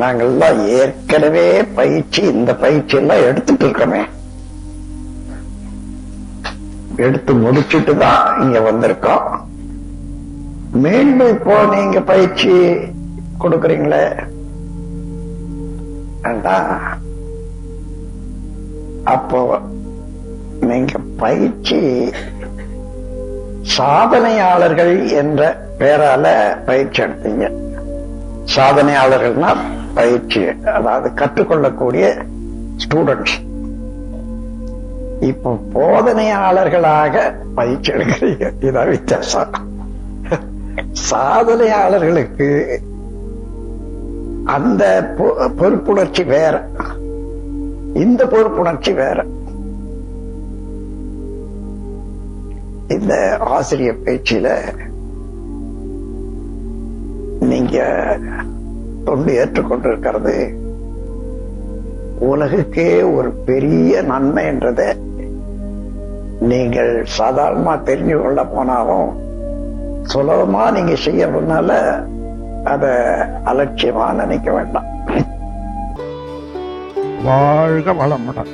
நாங்கள்லாம் ஏற்கனவே பயிற்சி இந்த பயிற்சி எல்லாம் எடுத்துட்டு இருக்கோமே. எடுத்து முடிச்சுட்டு தான் இங்க வந்திருக்கோம். மீண்டும் இப்போ நீங்க பயிற்சி கொடுக்கறீங்களே? வேண்டாம். அப்போ நீங்க பயிற்சி சாதனையாளர்கள் என்ற பெயரால பயிற்சி எடுத்தீங்க. சாதனையாளர்கள்னா பயிற்சி அதாவது கற்றுக்கொள்ளக்கூடிய ஸ்டூடெண்ட்ஸ் இப்போ போதனையாளர்களாக பயிற்சி எடுக்கிறீங்க. இதான் வித்தியாசம். சாதனையாளர்களுக்கு அந்த பொ- பொறுப்புணர்ச்சி வேற. இந்த பொறுப்புணர்ச்சி வேற. இந்த ஆசிரியர் பேச்சில நீங்க தொண்டு ஏற்றுக்கொண்டிருக்கிறது. உலகுக்கே ஒரு பெரிய நன்மை என்றதை நீங்கள் சாதாரணமா தெரிஞ்சு கொள்ள போனாலும் சுலபமா நீங்க செய்யறதுனால அத அலட்சியமா நினைக்க வேண்டாம். வாழ்க வளமுடன்.